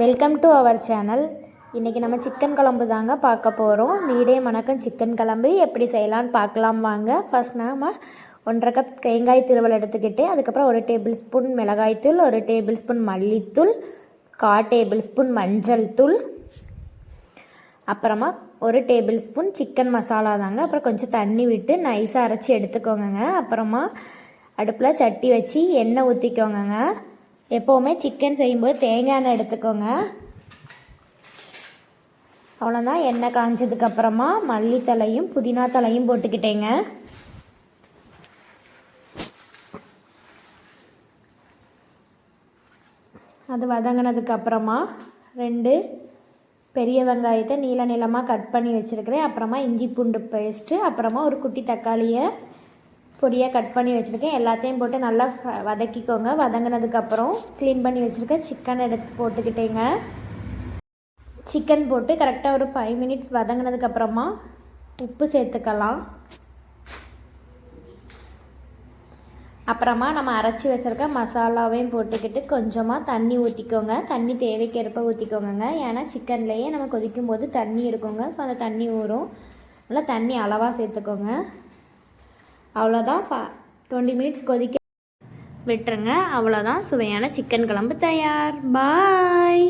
Welcome to our channel இன்றைக்கி நம்ம chicken குழம்பு தாங்க பார்க்க போகிறோம் வீடே வணக்கம் சிக்கன் குழம்பு. எப்படி செய்யலான்னு பார்க்கலாம் வாங்க. ஃபர்ஸ்ட் நாம் ஒன்றரை கப் தேங்காய் திருவல் எடுத்துக்கிட்டு அதுக்கப்புறம் ஒரு டேபிள் ஸ்பூன் மிளகாய்த்தூள் ஒரு டேபிள் ஸ்பூன் மல்லித்தூள் கா டேபிள் ஸ்பூன் மஞ்சள் தூள். அப்புறமா ஒரு டேபிள் ஸ்பூன் சிக்கன் மசாலா தாங்க. அப்புறம் கொஞ்சம் தண்ணி விட்டு நைஸாக அரைச்சி எடுத்துக்கோங்க அப்புறமா அடுப்பில் சட்டி வச்சு எண்ணெய் ஊற்றிக்கோங்க எப்போவுமே சிக்கன் செய்யும்போது தேங்காய் எண்ணெய் எடுத்துக்கோங்க. அவ்வளோதான் எண்ணெய் காஞ்சதுக்கப்புறமா மல்லித்தலையும் புதினா தலையும் போட்டுக்கிட்டேங்க. அது வதங்கினதுக்கு அப்புறமா ரெண்டு பெரிய வெங்காயத்தை நீள நீளமாக கட் பண்ணி வச்சுருக்கிறேன். அப்புறமா இஞ்சி பூண்டு பேஸ்ட்டு அப்புறமா ஒரு குட்டி தக்காளியை பொடியாக கட் பண்ணி வச்சுருக்கேன். எல்லாத்தையும் போட்டு நல்லா வதக்கிக்கோங்க. வதங்கினதுக்கப்புறம் க்ளீன் பண்ணி வச்சுருக்க சிக்கன் எடுத்து போட்டுக்கிட்டேங்க. சிக்கன் போட்டு கரெக்டாக ஒரு ஃபைவ் மினிட்ஸ் வதங்கினதுக்கப்புறமா உப்பு சேர்த்துக்கலாம். அப்புறமா நம்ம அரைச்சி வச்சுருக்க மசாலாவையும் போட்டுக்கிட்டு கொஞ்சமாக தண்ணி ஊற்றிக்கோங்க தண்ணி தேவைக்கேற்ப ஊற்றிக்கோங்க ஏன்னா சிக்கன்லேயே நம்ம கொதிக்கும் போது தண்ணி இருக்குங்க. ஸோ அந்த தண்ணி ஊறும். நல்லா தண்ணி அளவாக சேர்த்துக்கோங்க. அவ்வளோதான் ஃபா டுவெண்ட்டி மினிட்ஸ் கொதிக்க விட்டுருங்க. அவ்வளோதான் சுவையான சிக்கன் குழம்பு தயார். பாய்